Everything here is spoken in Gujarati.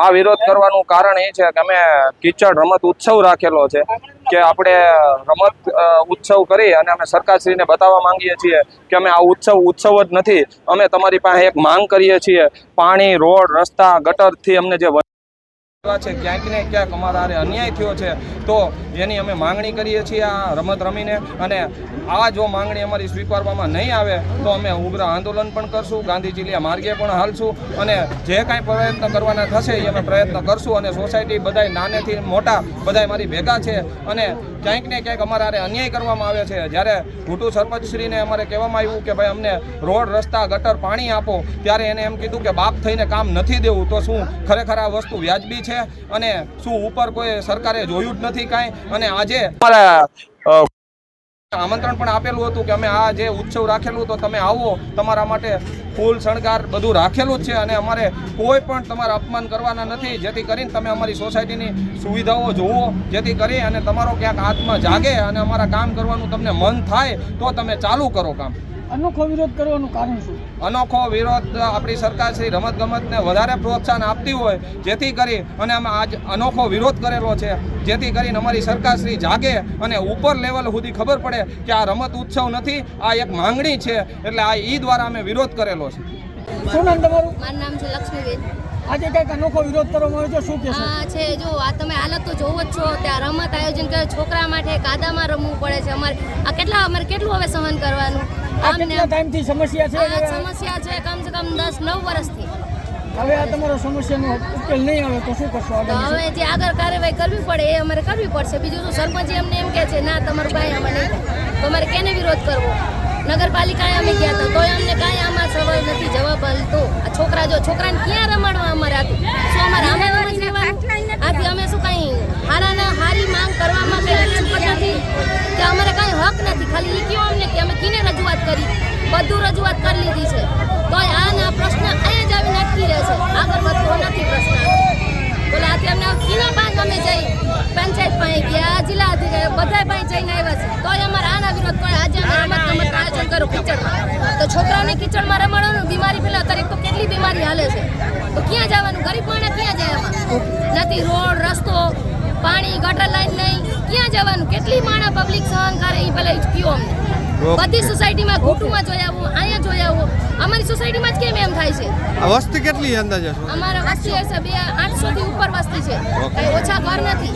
આ વિરોધ કરવાનું કારણ એ છે કે અમે કિચડ રમત ઉત્સવ રાખેલો છે કે આપણે રમત ઉત્સવ કરી અને અમે સરકારશ્રીને બતાવવા માંગીએ છીએ કે અમે આ ઉત્સવ ઉત્સવ જ નથી. અમે તમારી પાસે એક માંગ કરીએ છીએ. પાણી, રોડ, રસ્તા, ગટરથી અમને જે એવા છે, ક્યાંક ને ક્યાંક અમારા હારે અન્યાય થયો છે, તો એની અમે માંગણી કરીએ છીએ આ રમત રમીને અને આ જો માંગણી અમારી સ્વીકારવામાં નહીં આવે, તો અમે ઉગ્ર આંદોલન પણ કરશું ગાંધી ચીલિયા માર્ગે પણ હાલશું અને જે કાંઈ પ્રયત્ન કરવાના થશે એ અમે પ્રયત્ન કરશું અને સોસાયટી બધાય નાનેથી મોટા, બધાય મારી ભેગા છે અને ક્યાંક ને ક્યાંક અમારા હારે અન્યાય કરવામાં આવે છે. જ્યારે ભૂટુ સરપંચશ્રીને અમારે કહેવામાં આવ્યું કે ભાઈ અમને રોડ, રસ્તા, ગટર પાણી આપો, ત્યારે એને એમ કીધું કે બાપ થઈને કામ નથી દેવું, તો શું ખરેખર આ વસ્તુ વ્યાજબી છે? અને શું ઉપર કોઈ સરકારે જોયું જ નથી કાંઈ? અને આજે આમંત્રણ પણ આપેલું હતું કે અમે આ જે ઉત્સવ રાખેલું તો તમે આવો, તમારા માટે ફૂલ શણગાર બધું રાખેલું જ છે અને અમારે કોઈ પણ તમારા અપમાન કરવાના નથી. જેથી કરીને તમે અમારી સોસાયટીની સુવિધાઓ જુઓ, જેથી કરી અને તમારો ક્યાંક આત્મા જાગે અને અમારા કામ કરવાનું તમને મન થાય તો તમે ચાલુ કરો કામ. અનોખો વિરોધ કરવાનું કારણ શું? અનોખો વિરોધ આપણી સરકાર શ્રી રમત ગમતને વધારે પ્રોત્સાહન આપતી હોય જેથી કરી અને અમે આજ અનોખો વિરોધ કરેલો છે જેથી કરીને અમારી સરકાર શ્રી જાગે અને ઉપર લેવલ સુધી ખબર પડે કે આ રમત ઉત્સવ નથી આ એક માંગણી છે એટલે આ ઈ દ્વારા અમે વિરોધ કરેલો છે. શું નામ તમારું? મારું નામ છે લક્ષ્મીબેન. આજે કંઈક અનોખો વિરોધ કરવામાં આવ્યો છે શું કહેશો? છે જો આ તમે હાલત તો જોવો જ છો ત્યાં રમત આયોજન કરે છોકરા માટે કાદામાં રમવું પડે છે. અમારે આ કેટલા અમારે કેટલું હવે સહન કરવાનું? આમને ટાઈમથી સમસ્યા છે સમસ્યા છે કમ સે કમ દસ નવ વર્ષથી. હવે આ તમારો સમસ્યાનો ઉકેલ નહીં આવે તો શું કરશો હવે જે આગળ કાર્યવાહી કરવી પડે એ અમારે કરવી પડશે. બીજું શું સરપંચ એમને એમ કહે છે ના તમારું ભાઈ અમારે તો અમારે કેને વિરોધ કરવો? નગરપાલિકાએ અમે ગયા હતા તોય અમને કાંઈ આમાં સવાલ નથી. જો છોકરાને ક્યાં રમાડવા અમારે આથી? શું અમારે આમે આમ જ રહેવાનું આથી અમે શું કાંઈ હારાના હારી માંગ કરવામાં કંઈ છૂટ નથી કે અમારે કાંઈ હક નથી. ખાલી એ કયો અમને કે અમે કીને રજૂઆત કરી? બધું રજૂઆત કરી લીધી છે. તોય આના પ્રશ્ન અહીંયા જ આવીને અટકી રહે છે આગળ વધતો નથી પ્રશ્ન બોલે આથી અમને કીના પાંચ અમે જઈ પંચાયત પાસે ગયા જિલ્લા અધિકારી બધા પાસે જઈને આવ્યા છે તોય અમારે આના વિરોધ કોઈ આજે અમે રમત ગમત આયોજન કર્યું કિચડમાં તો છોકરાઓને કિચડમાં રમાડવાનું બીમારી પેલા કેટલી બીમારી હાલે છે. તો ક્યાં જવાનું? ગરીબ માણસ ક્યાં જાય એમાં નથી રોડ રસ્તો પાણી ગટર લાઈન નહીં. ક્યાં જવાનું? કેટલી માણસ પબ્લિક સહન કરે એ પેલા કયો અમને? બધી સોસાયટીમાં ઘૂંટુમાં જોઈ આવું અહીંયા જોઈ આવું. અમારી સોસાયટીમાં જ કેમ એમ થાય છે? વસ્તી કેટલી અંદાજે અમારા વસ્તી હશે બે આઠસો થી ઉપર વસ્તી છે. ઓછા ઘર નથી.